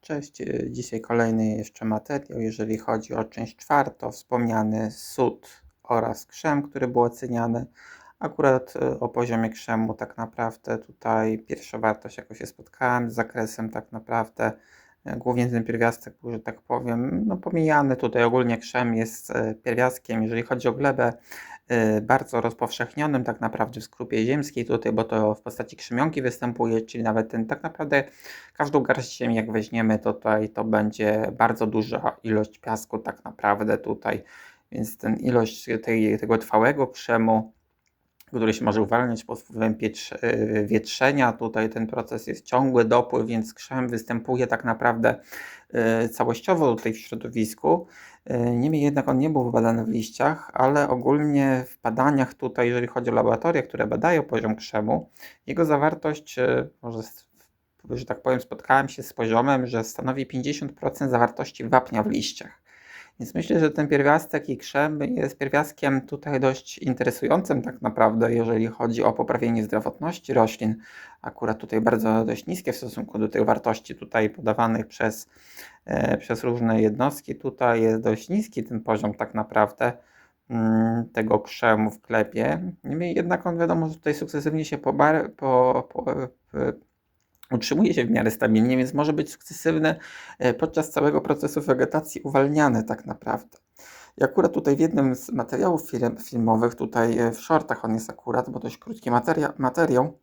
Cześć, e, dzisiaj kolejny jeszcze materiał, jeżeli chodzi o część czwartą, wspomniany sód oraz krzem, który był oceniany. Akurat e, o poziomie krzemu tak naprawdę tutaj pierwsza wartość, jaką się spotkałem z zakresem tak naprawdę, e, głównie ten pierwiastek był, że tak powiem, no pomijany tutaj ogólnie krzem jest pierwiastkiem, jeżeli chodzi o glebę, bardzo rozpowszechnionym tak naprawdę w skrupie ziemskiej tutaj, bo to w postaci krzemionki występuje, czyli nawet ten tak naprawdę każdą garść ziemi jak weźmiemy tutaj to będzie bardzo duża ilość piasku tak naprawdę tutaj, więc ten ilość tej, tego trwałego krzemu który się może uwalniać pod wpływem y, wietrzenia. Tutaj ten proces jest ciągły, dopływ, więc krzem występuje tak naprawdę y, całościowo tutaj w środowisku. Y, niemniej jednak on nie był wybadany w liściach, ale ogólnie w badaniach tutaj, jeżeli chodzi o laboratoria, które badają poziom krzemu, jego zawartość, może że tak powiem, spotkałem się z poziomem, że stanowi 50% zawartości wapnia w liściach. Więc myślę, że ten pierwiastek i krzem jest pierwiastkiem tutaj dość interesującym tak naprawdę, jeżeli chodzi o poprawienie zdrowotności roślin. Akurat tutaj bardzo dość niskie w stosunku do tych wartości tutaj podawanych przez, e, przez różne jednostki. Tutaj jest dość niski ten poziom tak naprawdę mm, tego krzemu w klepie. Niemniej jednak on wiadomo, że tutaj sukcesywnie się po, po, po, utrzymuje się w miarę stabilnie, więc może być sukcesywny e, podczas całego procesu wegetacji uwalniany tak naprawdę. I akurat tutaj w jednym z materiałów film, filmowych, tutaj e, w shortach on jest akurat, bo dość krótki materia, materiał,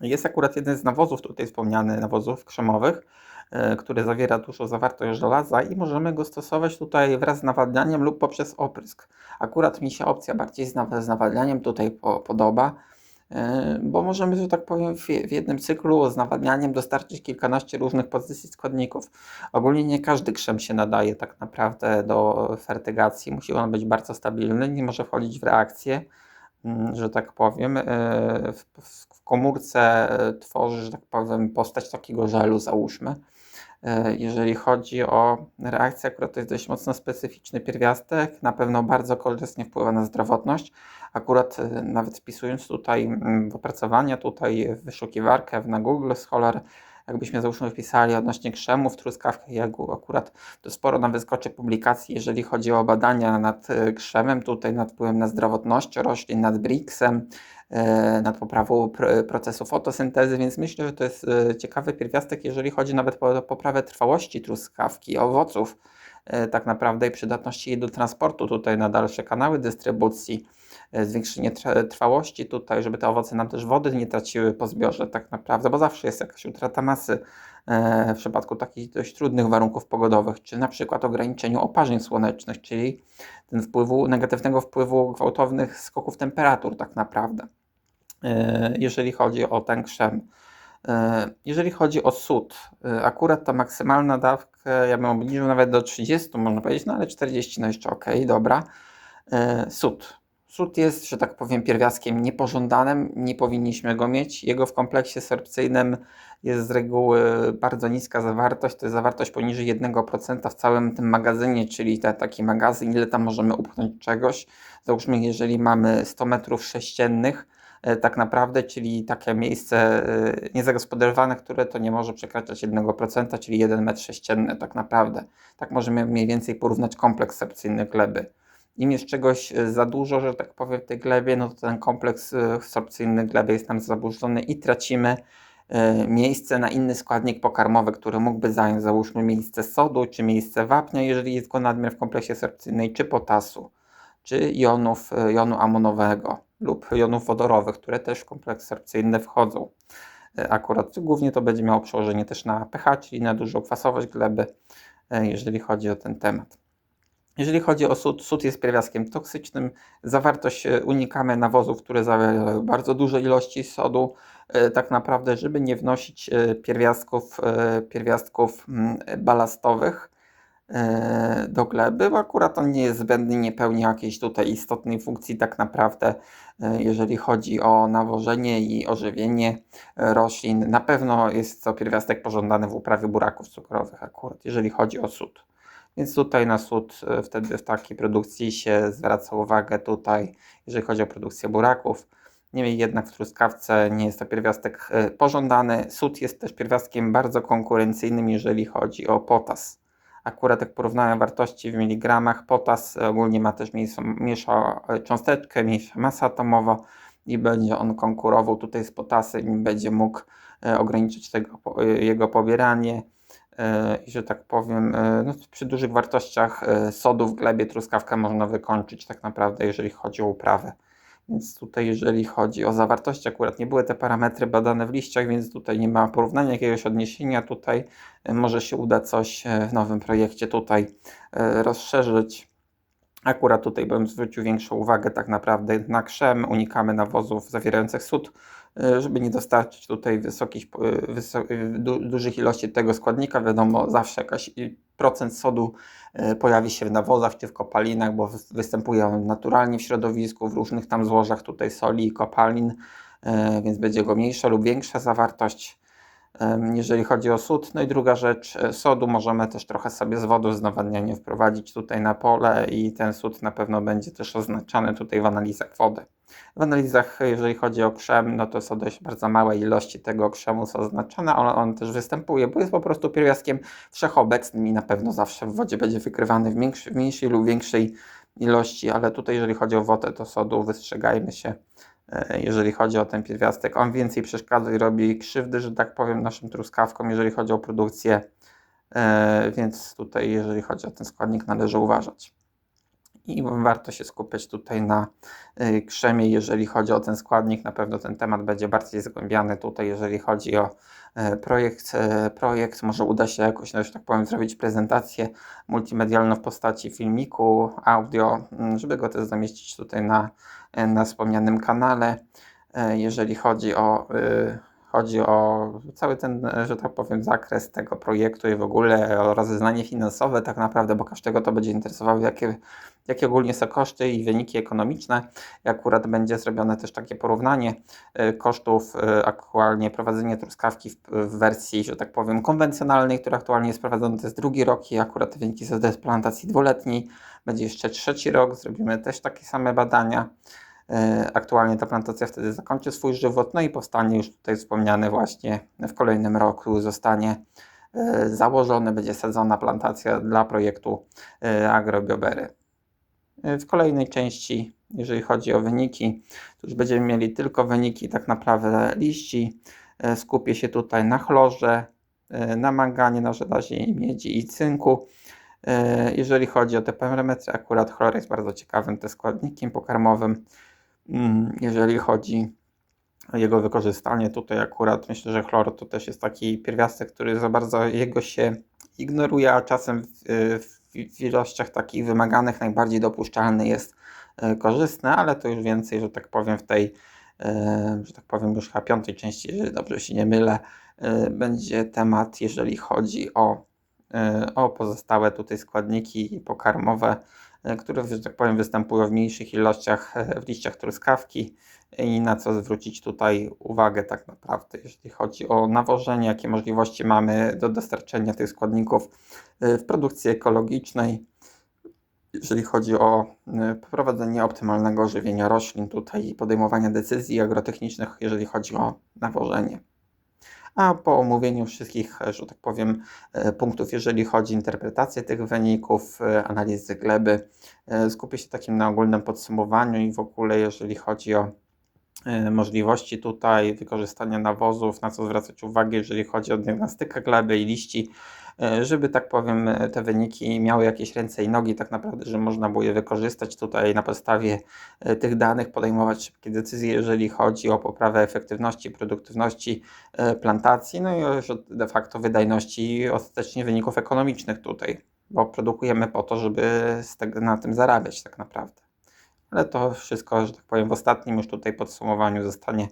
jest akurat jeden z nawozów tutaj wspomniany, nawozów krzemowych, e, który zawiera dużo zawartość żelaza i możemy go stosować tutaj wraz z nawadnianiem lub poprzez oprysk. Akurat mi się opcja bardziej z, nawadnianiem tutaj po, podoba, bo możemy, że tak powiem, w jednym cyklu z nawadnianiem dostarczyć kilkanaście różnych pozycji składników. Ogólnie nie każdy krzem się nadaje tak naprawdę do fertygacji. Musi on być bardzo stabilny, nie może wchodzić w reakcję, mm, że tak powiem. E, w komórce e, tworzy, że tak powiem, postać takiego żelu, załóżmy. Jeżeli chodzi o reakcję, akurat to jest dość mocno specyficzny pierwiastek, na pewno bardzo korzystnie wpływa na zdrowotność. Akurat y, nawet wpisując tutaj mm, w opracowania, tutaj w wyszukiwarkę na Google Scholar, jakbyśmy załóżmy wpisali odnośnie krzemów, truskawki jagu, akurat to sporo nam wyskoczy publikacji, jeżeli chodzi o badania nad y, krzemem, tutaj nad wpływem na zdrowotność roślin, nad BRICS-em, nad poprawą procesu fotosyntezy, więc myślę, że to jest ciekawy pierwiastek, jeżeli chodzi nawet o poprawę trwałości truskawki, owoców, tak naprawdę i przydatności jej do transportu tutaj na dalsze kanały dystrybucji. E, zwiększenie trwałości tutaj, żeby te owoce nam też wody nie traciły po zbiorze tak naprawdę, bo zawsze jest jakaś utrata masy e, w przypadku takich dość trudnych warunków pogodowych, czy na przykład ograniczeniu oparzeń słonecznych, czyli ten wpływu, negatywnego wpływu gwałtownych skoków temperatur tak naprawdę, e, jeżeli chodzi o ten krzem. Jeżeli chodzi o sód, akurat ta maksymalna dawka, ja bym obniżył nawet do 30, można powiedzieć, no ale 40 no jeszcze ok, dobra. Sód. Sód jest, że tak powiem, pierwiastkiem niepożądanym, nie powinniśmy go mieć. Jego w kompleksie sorpcyjnym jest z reguły bardzo niska zawartość, to jest zawartość poniżej 1% w całym tym magazynie, czyli te, taki magazyn, ile tam możemy upchnąć czegoś. Załóżmy, jeżeli mamy 100 metrów sześciennych, e, tak naprawdę, czyli takie miejsce e, niezagospodarowane, które to nie może przekraczać 1%, czyli 1 metr sześcienny tak naprawdę. Tak możemy mniej więcej porównać kompleks sorpcyjny gleby im jest czegoś e, za dużo, że tak powiem, w tej glebie, no to ten kompleks e, sorpcyjny gleby jest nam zaburzony i tracimy e, miejsce na inny składnik pokarmowy, który mógłby zająć, załóżmy, miejsce sodu, czy miejsce wapnia, jeżeli jest go nadmiar w kompleksie sorpcyjnej, czy potasu, czy jonów, jonu amonowego lub jonów wodorowych, które też w kompleks sorpcyjny wchodzą. Akurat głównie to będzie miało przełożenie też na pH, czyli na dużą kwasowość gleby, jeżeli chodzi o ten temat. Jeżeli chodzi o sód, sód jest pierwiastkiem toksycznym. Zawartość e, unikamy nawozów, które zawierają bardzo duże ilości sodu, e, tak naprawdę, żeby nie wnosić e, pierwiastków, pierwiastków mm, balastowych do gleby, akurat on nie jest zbędny, nie pełni jakiejś tutaj istotnej funkcji tak naprawdę, jeżeli chodzi o nawożenie i ożywienie roślin. Na pewno jest to pierwiastek pożądany w uprawie buraków cukrowych akurat, jeżeli chodzi o sód. Więc tutaj na sód e, wtedy w takiej produkcji się zwraca uwagę tutaj, jeżeli chodzi o produkcję buraków, Niemniej jednak w truskawce nie jest to pierwiastek e, pożądany. Sód jest też pierwiastkiem bardzo konkurencyjnym, jeżeli chodzi o potas. Akurat jak porównałem wartości w miligramach, potas ogólnie ma też mniejszą, mniejszą e, cząsteczkę, mniejsza masa atomowa i będzie on konkurował tutaj z potasem i będzie mógł e, ograniczyć tego, jego pobieranie i że tak powiem, no, przy dużych wartościach sodu w glebie truskawkę można wykończyć tak naprawdę, jeżeli chodzi o uprawę. Więc tutaj, jeżeli chodzi o zawartość, akurat nie były te parametry badane w liściach, więc tutaj nie ma porównania jakiegoś odniesienia. Tutaj e, może się uda coś e, w nowym projekcie tutaj e, rozszerzyć. Akurat tutaj bym zwrócił większą uwagę tak naprawdę na krzem. Unikamy nawozów zawierających sód, żeby nie dostarczyć tutaj wysokich, wysok, du, dużych ilości tego składnika. Wiadomo, zawsze jakaś procent sodu e, pojawi się w nawozach czy w kopalinach, bo występuje on naturalnie w środowisku, w różnych tam złożach tutaj soli i kopalin, e, więc będzie go mniejsza lub większa zawartość jeżeli chodzi o sód. No i druga rzecz, e, sodu możemy też trochę sobie z wodą z nawadnianiem wprowadzić tutaj na pole i ten sód na pewno będzie też oznaczany tutaj w analizach wody. W analizach, jeżeli chodzi o krzem, no to są dość bardzo małe ilości tego krzemu są oznaczone, ale on też występuje, bo jest po prostu pierwiastkiem wszechobecnym i na pewno zawsze w wodzie będzie wykrywany w, w mniejszej lub większej ilości, ale tutaj jeżeli chodzi o wodę, to sodu wystrzegajmy się E, jeżeli chodzi o ten pierwiastek. On więcej przeszkadza i robi krzywdy, że tak powiem, naszym truskawkom, jeżeli chodzi o produkcję. E, więc tutaj, jeżeli chodzi o ten składnik, należy uważać. I warto się skupiać tutaj na e, krzemie, jeżeli chodzi o ten składnik. Na pewno ten temat będzie bardziej zgłębiany tutaj, jeżeli chodzi o projekt. Projekt może uda się jakoś, no, że tak powiem, zrobić prezentację multimedialną w postaci filmiku, audio, żeby go też zamieścić tutaj na E, na wspomnianym kanale. E, jeżeli chodzi o, y, chodzi o cały ten, że tak powiem, zakres tego projektu i w ogóle o rozeznanie finansowe, tak naprawdę, bo każdego to będzie interesowało, jakie, jakie ogólnie są koszty i wyniki ekonomiczne. I akurat będzie zrobione też takie porównanie y, kosztów y, aktualnie prowadzenia truskawki w, wersji, że tak powiem, konwencjonalnej, która aktualnie jest prowadzona, to jest drugi rok i akurat wyniki są z plantacji dwuletniej. Będzie jeszcze trzeci rok, zrobimy też takie same badania. E, aktualnie ta plantacja wtedy zakończy swój żywot, no i powstanie już tutaj wspomniane właśnie w kolejnym roku zostanie e, założone, będzie sadzona plantacja dla projektu e, agrobiobery. W kolejnej części, jeżeli chodzi o wyniki, to już będziemy mieli tylko wyniki tak naprawdę liści. Skupię się tutaj na chlorze, na manganie, na żelazie, miedzi i cynku. Jeżeli chodzi o te parametry, akurat chlor jest bardzo ciekawym te składnikiem pokarmowym. Mm, jeżeli chodzi o jego wykorzystanie, tutaj akurat myślę, że chlor to też jest taki pierwiastek, który za bardzo jego się ignoruje, a czasem w, w ilościach takich wymaganych najbardziej dopuszczalny jest e, korzystny, ale to już więcej, że tak powiem, w tej, e, że tak powiem, już chyba piątej części, jeżeli dobrze się nie mylę, e, będzie temat, jeżeli chodzi o, o pozostałe tutaj składniki pokarmowe które, że tak powiem, występują w mniejszych ilościach e, w liściach truskawki. I na co zwrócić tutaj uwagę tak naprawdę, jeśli chodzi o nawożenie, jakie możliwości mamy do dostarczenia tych składników e, w produkcji ekologicznej, jeżeli chodzi o prowadzenie optymalnego żywienia roślin tutaj i podejmowania decyzji agrotechnicznych, jeżeli chodzi o nawożenie a po omówieniu wszystkich, że tak powiem, e, punktów, jeżeli chodzi o interpretację tych wyników, e, analizy gleby, e, skupię się takim na ogólnym podsumowaniu i w ogóle, jeżeli chodzi o możliwości tutaj wykorzystania nawozów, na co zwracać uwagę, jeżeli chodzi o diagnostykę gleby i liści, E, żeby tak powiem te wyniki miały jakieś ręce i nogi, tak naprawdę, że można było je wykorzystać tutaj na podstawie e, tych danych, podejmować szybkie decyzje, jeżeli chodzi o poprawę efektywności, produktywności e, plantacji, no i de facto wydajności i ostatecznie wyników ekonomicznych tutaj, bo produkujemy po to, żeby na tym zarabiać tak naprawdę. Ale to wszystko, że tak powiem, w ostatnim już tutaj podsumowaniu zostanie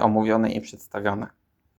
omówione i przedstawione.